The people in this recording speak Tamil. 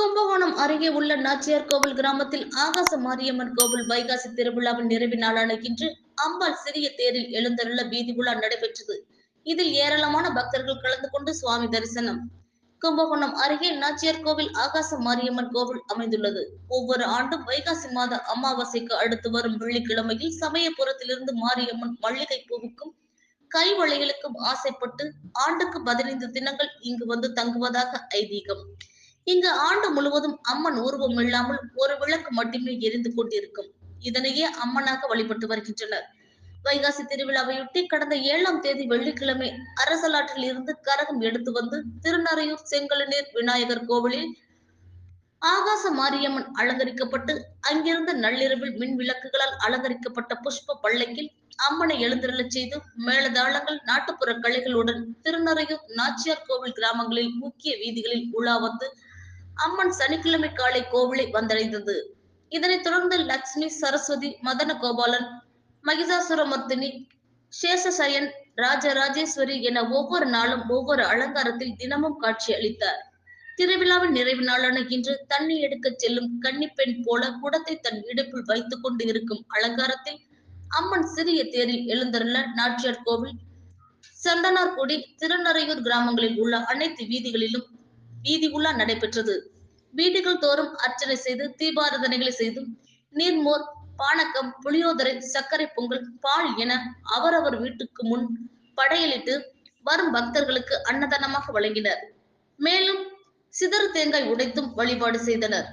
கும்பகோணம் அருகே உள்ள நாச்சியார் கோவில் கிராமத்தில் ஆகாச மாரியம்மன் கோவில் வைகாசி திருவிழாவின் நிறைவு நாளான இன்று அம்பாள் சிறிய தேரில் எழுந்தருள வீதி உலா நடைபெற்றது. இதில் ஏராளமான பக்தர்கள் கலந்து கொண்டு சுவாமி தரிசனம். கும்பகோணம் அருகே நாச்சியார் கோவில் ஆகாச மாரியம்மன் கோவில் அமைந்துள்ளது. ஒவ்வொரு ஆண்டும் வைகாசி மாத அமாவாசைக்கு அடுத்து வரும் வெள்ளிக்கிழமையில் சமயபுரத்திலிருந்து மாரியம்மன் மல்லிகை பூவுக்கும் கைவளைகளுக்கும் ஆசைப்பட்டு ஆண்டுக்கு பதினைந்து தினங்கள் இங்கு வந்து தங்குவதாக ஐதீகம். இங்கு ஆண்டு முழுவதும் அம்மன் உருவம் இல்லாமல் ஒரு விளக்கு மட்டுமே எரிந்து கொண்டிருக்கும். இதனையே அம்மனாக வழிபட்டு வருகின்றனர். வைகாசி திருவிழாவையொட்டி கடந்த ஏழாம் தேதி வெள்ளிக்கிழமை அரசலாற்றில் இருந்து கரகம் எடுத்து வந்து திருநறையூர் செங்கலநீர் விநாயகர் கோவிலில் ஆகாச மாரியம்மன் அலங்கரிக்கப்பட்டு அங்கிருந்து நள்ளிரவில் மின் விளக்குகளால் அலங்கரிக்கப்பட்ட புஷ்ப பள்ளக்கில் அம்மனை எழுந்திரலச் செய்து மேலதாளங்கள் நாட்டுப்புற கலைகளுடன் திருநறையூர் நாச்சியார் கோவில் கிராமங்களில் முக்கிய வீதிகளில் உலா வந்து அம்மன் சனிக்கிழமை காலை கோவிலை வந்தடைந்தது. இதனைத் தொடர்ந்து லட்சுமி சரஸ்வதி மதன கோபாலன் மகிஷாசுரமர்த்தினி சேஷசயன் ராஜராஜேஸ்வரி என ஒவ்வொரு நாளும் ஒவ்வொரு அலங்காரத்தில் தினமும் காட்சி அளித்தார். திருவிழாவின் நிறைவு நாளான இன்று தண்ணி எடுக்கச் செல்லும் கன்னிப்பெண் போல குடத்தை தன் இடுப்பில் வைத்துக் கொண்டு இருக்கும் அலங்காரத்தில் அம்மன் சிறிய தேரில் எழுந்தருள நாச்சியார் கோவில் சந்தனார்குடி திருநறையூர் கிராமங்களில் உள்ள அனைத்து வீதிகளிலும் வீதி உலா நடைபெற்றது. வீடுகள் தோறும் அர்ச்சனை செய்து தீபாராதனைகளை செய்தும் நீர்மோர் பானக்கம் புளியோதரை சர்க்கரை பொங்கல் பால் என அவரவர் வீட்டுக்கு முன் படையலிட்டு வரும் பக்தர்களுக்கு அன்னதானமாக வழங்கினர். மேலும் சிதறு தேங்காய் உடைத்தும் வழிபாடு செய்தனர்.